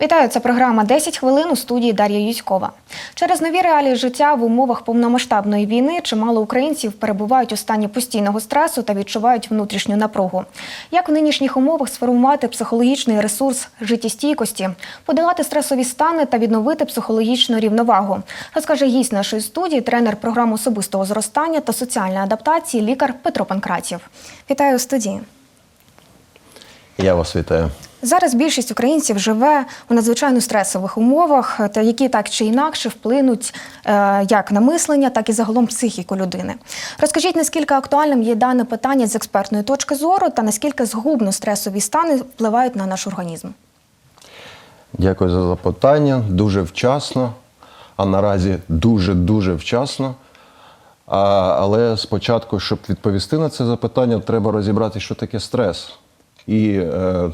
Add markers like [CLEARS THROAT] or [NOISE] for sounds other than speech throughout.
Вітаю, це програма «10 хвилин у студії Дар'я Юськова. Через нові реалії життя в умовах повномасштабної війни чимало українців перебувають у стані постійного стресу та відчувають внутрішню напругу. Як в нинішніх умовах сформувати психологічний ресурс життєстійкості, подолати стресові стани та відновити психологічну рівновагу, розкаже гість нашої студії, тренер програм особистого зростання та соціальної адаптації, лікар Петро Панкратів. Вітаю у студії. Я вас вітаю. Зараз більшість українців живе у надзвичайно стресових умовах, які так чи інакше вплинуть е, як на мислення, так і загалом психіку людини. Розкажіть, наскільки актуальним є дане питання з експертної точки зору, та наскільки згубно стресові стани впливають на наш організм? Дякую за запитання. Дуже вчасно, а наразі дуже-дуже вчасно. А, але спочатку, щоб відповісти на це запитання, треба розібрати, що таке стрес. І е,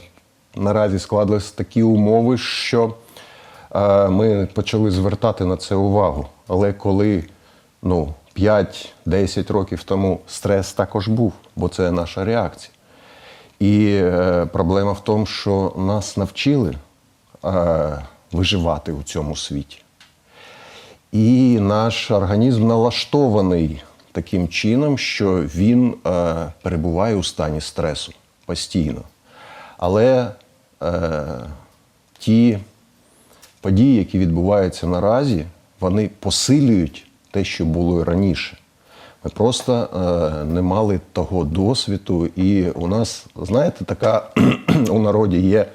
наразі складились такі умови, що е, ми почали звертати на це увагу. Але коли ну, 5-10 років тому стрес також був, бо це наша реакція. І е, проблема в тому, що нас навчили е, виживати у цьому світі. І наш організм налаштований таким чином, що він перебуває у стані стресу постійно. Але ті події, які відбуваються наразі, вони посилюють те, що було раніше. Ми просто е, не мали того досвіду, і у нас, знаєте, така [CLEARS THROAT] у народі є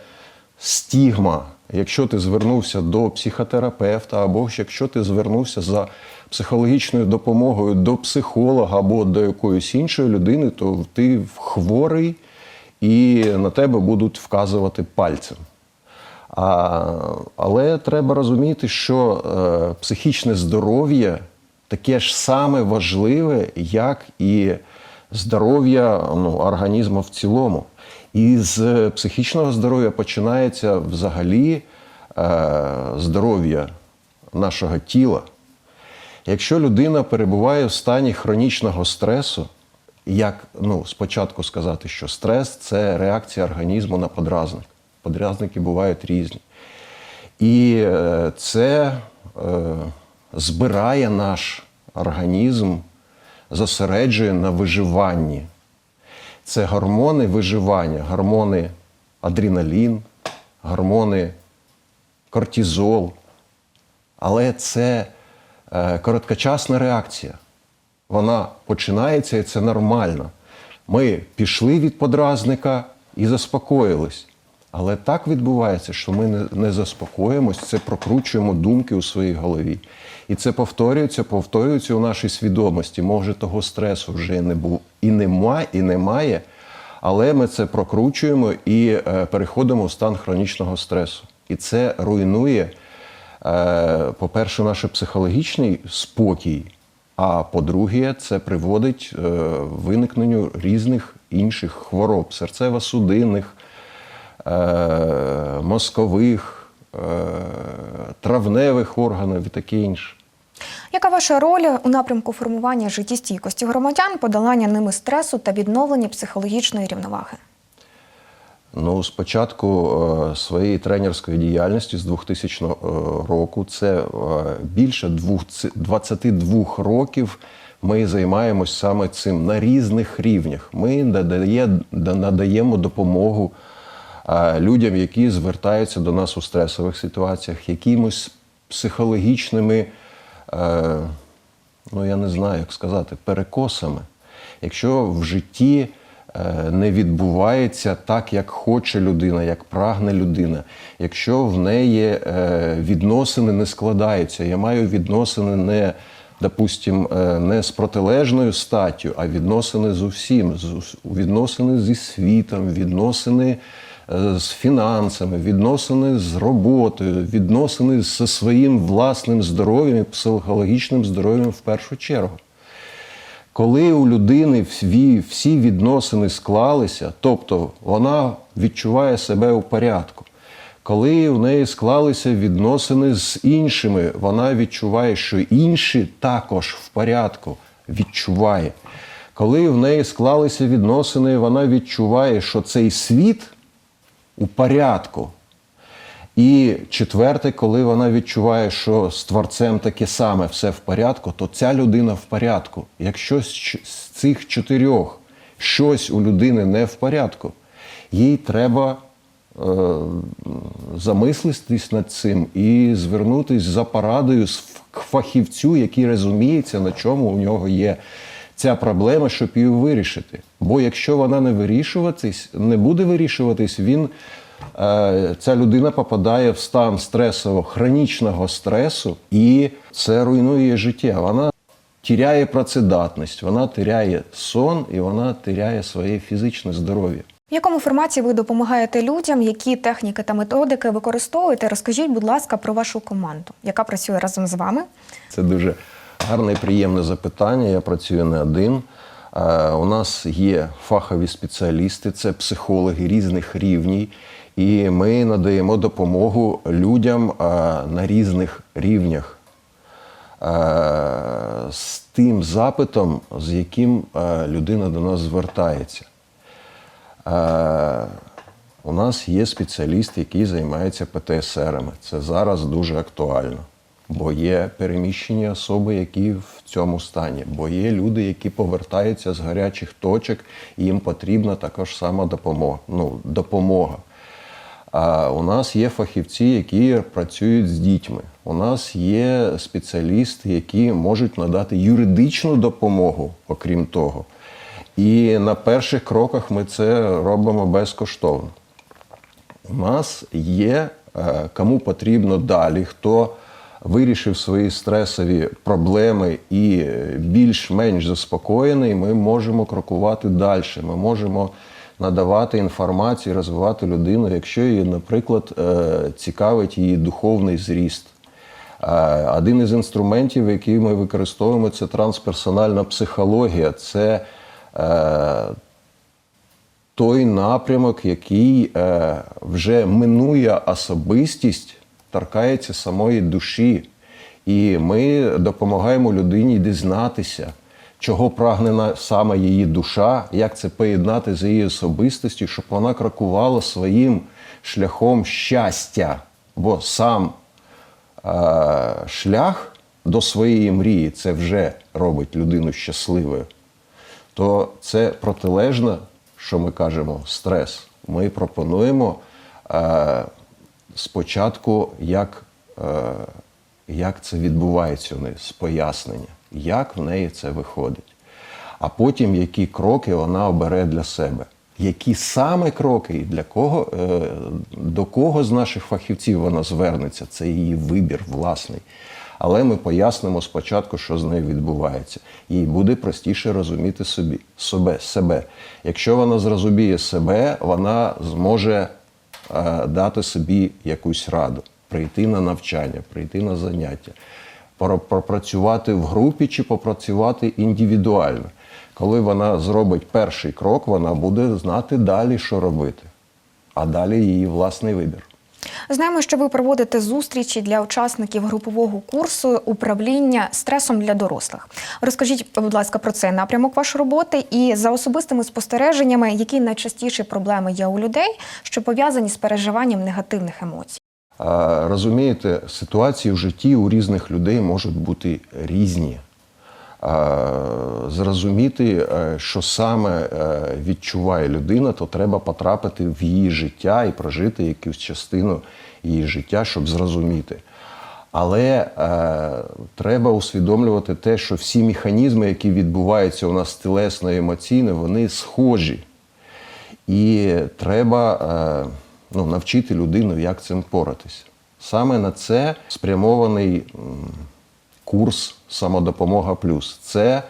стігма. Якщо ти звернувся до психотерапевта, або якщо ти звернувся за психологічною допомогою до психолога або до якоїсь іншої людини, то ти хворий і на тебе будуть вказувати пальцем. А, але треба розуміти, що е, психічне здоров'я таке ж саме важливе, як і здоров'я ну, організму в цілому. І з психічного здоров'я починається взагалі е, здоров'я нашого тіла. Якщо людина перебуває в стані хронічного стресу, як ну, спочатку сказати, що стрес це реакція організму на подразник. Подразники бувають різні. І е, це е, збирає наш організм, зосереджує на виживанні. Це гормони виживання, гормони адреналін, гормони кортизол. Але це е, короткочасна реакція. Вона починається і це нормально. Ми пішли від подразника і заспокоїлись. Але так відбувається, що ми не, заспокоїмось, це прокручуємо думки у своїй голові. І це повторюється, повторюється у нашій свідомості. Може, того стресу вже не був і нема, і немає. Але ми це прокручуємо і е, переходимо в стан хронічного стресу. І це руйнує, е, по-перше, наш психологічний спокій. А по-друге, це приводить е, виникненню різних інших хвороб, серцево-судинних, е, мозкових, е, травневих органів і таке інше. Яка ваша роль у напрямку формування життєстійкості громадян, подолання ними стресу та відновлення психологічної рівноваги? Ну, з початку е, своєї тренерської діяльності з 2000 року, це е, більше 22 років ми займаємось саме цим на різних рівнях. Ми надає, надаємо допомогу е, людям, які звертаються до нас у стресових ситуаціях, якимось психологічними, е, ну я не знаю, як сказати, перекосами. Якщо в житті е, не відбувається так, як хоче людина, як прагне людина, якщо в неї е, відносини не складаються, я маю відносини не, допустим, е, не з протилежною статтю, а відносини з усім, відносини зі світом, відносини е, з фінансами, відносини з роботою, відносини зі своїм власним здоров'ям і психологічним здоров'ям в першу чергу. Коли у людини всі, відносини склалися, тобто вона відчуває себе у порядку. Коли в неї склалися відносини з іншими, вона відчуває, що інші також в порядку відчуває. Коли в неї склалися відносини, вона відчуває, що цей світ у порядку. І четверте, коли вона відчуває, що з творцем таке саме все в порядку, то ця людина в порядку. Якщо з цих чотирьох щось у людини не в порядку, їй треба е, замислитись над цим і звернутись за порадою к фахівцю, який розуміється, на чому у нього є ця проблема, щоб її вирішити. Бо якщо вона не вирішуватись, не буде вирішуватись, він ця людина попадає в стан стресового, хронічного стресу, і це руйнує життя. Вона тіряє працедатність, вона тіряє сон і вона тіряє своє фізичне здоров'я. В якому форматі ви допомагаєте людям? Які техніки та методики використовуєте? Розкажіть, будь ласка, про вашу команду, яка працює разом з вами. Це дуже гарне і приємне запитання. Я працюю не один. Е, У нас є фахові спеціалісти, це психологи різних рівнів, і ми надаємо допомогу людям на різних рівнях з тим запитом, з яким людина до нас звертається. У нас є спеціаліст, який займається ПТСРами. Це зараз дуже актуально. Бо є переміщені особи, які в цьому стані, бо є люди, які повертаються з гарячих точок, і їм потрібна також сама допомога. Ну, допомога. А у нас є фахівці, які працюють з дітьми. У нас є спеціалісти, які можуть надати юридичну допомогу, окрім того. І на перших кроках ми це робимо безкоштовно. У нас є е, кому потрібно далі, хто вирішив свої стресові проблеми і більш-менш заспокоєний, ми можемо крокувати далі. Ми можемо надавати інформацію, розвивати людину, якщо її, наприклад, е, цікавить її духовний зріст. Е, Один із інструментів, який ми використовуємо, це трансперсональна психологія. Це е, той напрямок, який вже минує особистість, торкається самої душі. І ми допомагаємо людині дізнатися, чого прагнена саме її душа, як це поєднати з її особистістю, щоб вона крокувала своїм шляхом щастя. Бо сам е, шлях до своєї мрії це вже робить людину щасливою то це протилежно, що ми кажемо, стрес. Ми пропонуємо е, спочатку, як, е, як це відбувається у неї, з пояснення, як в неї це виходить. А потім які кроки вона обере для себе. Які саме кроки і для кого, е, до кого з наших фахівців вона звернеться, це її вибір власний. Але ми пояснимо спочатку, що з нею відбувається. Їй буде простіше розуміти собі, себе, себе. Якщо вона зрозуміє себе, вона зможе е, дати собі якусь раду, прийти на навчання, прийти на заняття, пропрацювати в групі чи попрацювати індивідуально. Коли вона зробить перший крок, вона буде знати далі, що робити. А далі її власний вибір. Знаємо, що ви проводите зустрічі для учасників групового курсу управління стресом для дорослих. Розкажіть, будь ласка, про цей напрямок вашої роботи і за особистими спостереженнями, які найчастіші проблеми є у людей, що пов'язані з переживанням негативних емоцій. Розумієте, ситуації в житті у різних людей можуть бути різні. Зрозуміти, е, що саме е, відчуває людина, то треба потрапити в її життя і прожити якусь частину її життя, щоб зрозуміти. Але е, треба усвідомлювати те, що всі механізми, які відбуваються у нас тілесно і емоційно, вони схожі. І треба ну, навчити людину, як цим поратися. Саме на це спрямований курс Самодопомога Плюс. Це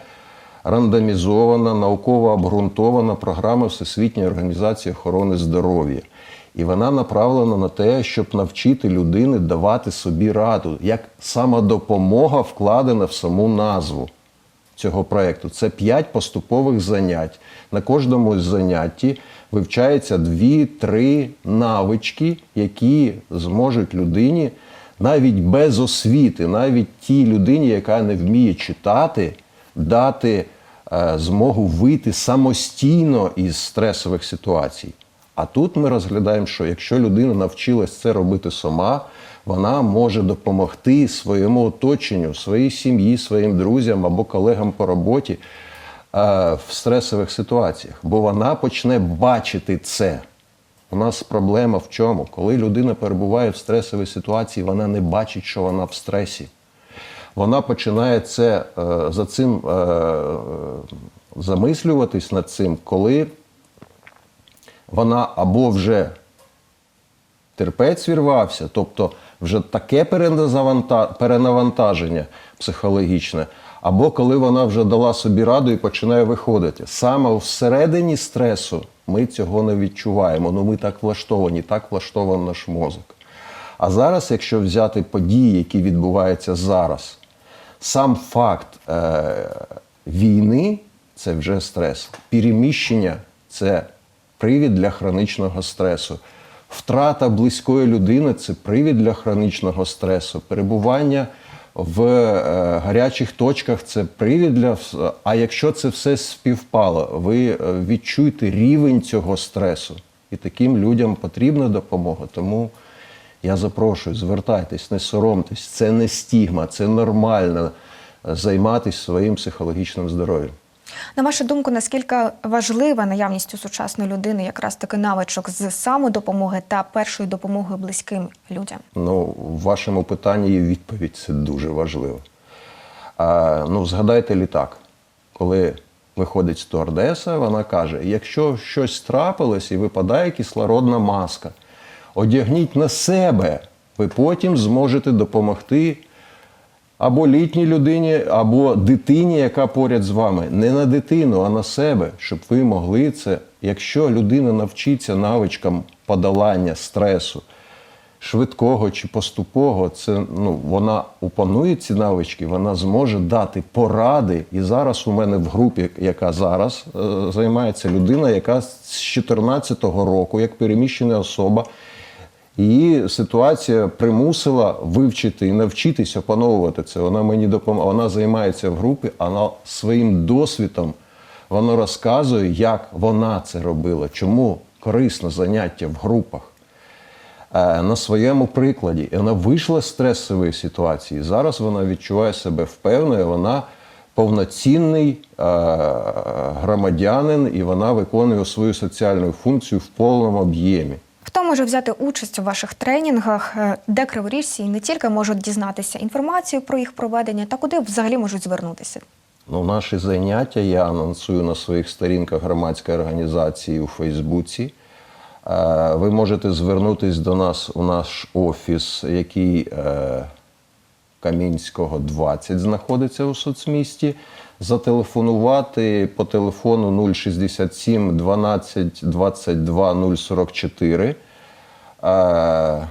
рандомізована, науково обґрунтована програма Всесвітньої організації охорони здоров'я. І вона направлена на те, щоб навчити людини давати собі раду, як самодопомога вкладена в саму назву цього проєкту. Це п'ять поступових занять. На кожному з занятті вивчається дві-три навички, які зможуть людині навіть без освіти, навіть тій людині, яка не вміє читати, дати е, змогу вийти самостійно із стресових ситуацій. А тут ми розглядаємо, що якщо людина навчилась це робити сама, вона може допомогти своєму оточенню, своїй сім'ї, своїм друзям або колегам по роботі в стресових ситуаціях, бо вона почне бачити це. У нас проблема в чому? Коли людина перебуває в стресовій ситуації, вона не бачить, що вона в стресі. Вона починає це е, за цим е, е, замислюватись над цим, коли вона або вже терпець вірвався, тобто вже таке перенавантаження психологічне, або коли вона вже дала собі раду і починає виходити. Саме всередині стресу ми цього не відчуваємо. Ну ми так влаштовані, так влаштований наш мозок. А зараз, якщо взяти події, які відбуваються зараз, сам факт е, війни це вже стрес. Переміщення це привід для хронічного стресу. Втрата близької людини це привід для хронічного стресу. Перебування в е, гарячих точках це привід для. А якщо це все співпало, ви е, відчуєте рівень цього стресу. І таким людям потрібна допомога. Тому я запрошую, звертайтесь, не соромтесь. Це не стігма, це нормально е, займатися своїм психологічним здоров'ям. На вашу думку, наскільки важлива наявність у сучасної людини якраз таки навичок з самодопомоги та першої допомоги близьким людям? Ну, в вашому питанні є відповідь, це дуже важливо. А, ну, згадайте літак. Коли виходить стюардеса, вона каже: якщо щось трапилось і випадає кислородна маска, одягніть на себе, ви потім зможете допомогти або літній людині, або дитині, яка поряд з вами. Не на дитину, а на себе, щоб ви могли це. Якщо людина навчиться навичкам подолання стресу, швидкого чи поступового, це ну вона опанує ці навички, вона зможе дати поради. І зараз у мене в групі, яка зараз е, займається людина, яка з 2014 року, як переміщена особа, її ситуація примусила вивчити і навчитись опановувати це. Вона мені допомагає. Вона займається в групі, вона своїм досвідом вона розказує, як вона це робила, чому корисно заняття в групах. Е, На своєму прикладі. Вона вийшла з стресової ситуації. Зараз вона відчуває себе впевненою, вона повноцінний е, громадянин і вона виконує свою соціальну функцію в повному об'ємі. Хто може взяти участь у ваших тренінгах, е, де криворіжці не тільки можуть дізнатися інформацію про їх проведення, та куди взагалі можуть звернутися? Ну, наші заняття я анонсую на своїх сторінках громадської організації у Фейсбуці. Е, Ви можете звернутися до нас у наш офіс, який е, Камінського 20 знаходиться у соцмісті. Зателефонувати по телефону 067 12 22 044. Е,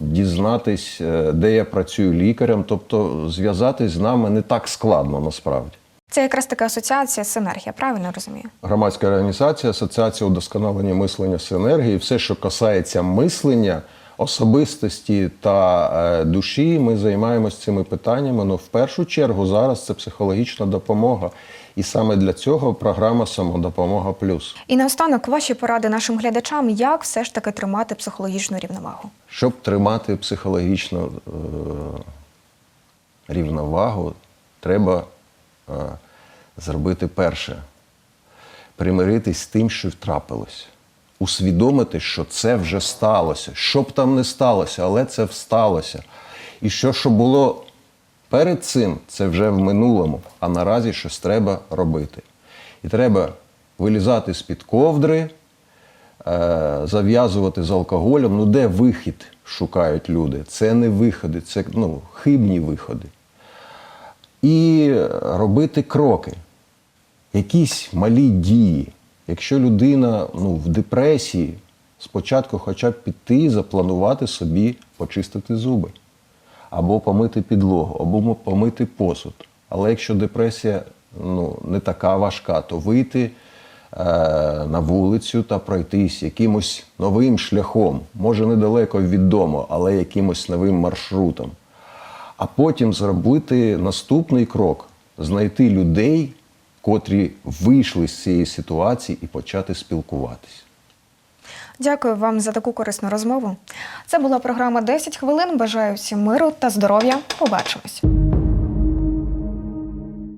дізнатись, е, де я працюю лікарем, тобто зв'язатись з нами не так складно насправді. Це якраз така асоціація синергія, правильно розумію? Громадська організація, асоціація удосконалення мислення синергії, все, що касається мислення, особистості та е, душі, ми займаємося цими питаннями. Ну, в першу чергу зараз це психологічна допомога. І саме для цього програма Самодопомога Плюс. І наостанок ваші поради нашим глядачам, як все ж таки тримати психологічну рівновагу. Щоб тримати психологічну е, рівновагу, треба е, зробити перше примиритись з тим, що трапилось. Усвідомити, що це вже сталося. Що б там не сталося, але це сталося. І що, що було перед цим, це вже в минулому, а наразі щось треба робити. І треба вилізати з-під ковдри, е, зав'язувати з алкоголем. Ну, де вихід шукають люди? Це не виходи, це ну, хибні виходи. І робити кроки, якісь малі дії. Якщо людина ну, в депресії, спочатку хоча б піти і запланувати собі почистити зуби, або помити підлогу, або помити посуд. Але якщо депресія ну, не така важка, то вийти е, на вулицю та пройтись якимось новим шляхом, може недалеко від дому, але якимось новим маршрутом. А потім зробити наступний крок знайти людей, котрі вийшли з цієї ситуації і почати спілкуватись. Дякую вам за таку корисну розмову. Це була програма «10 хвилин. Бажаю всім миру та здоров'я. Побачимось.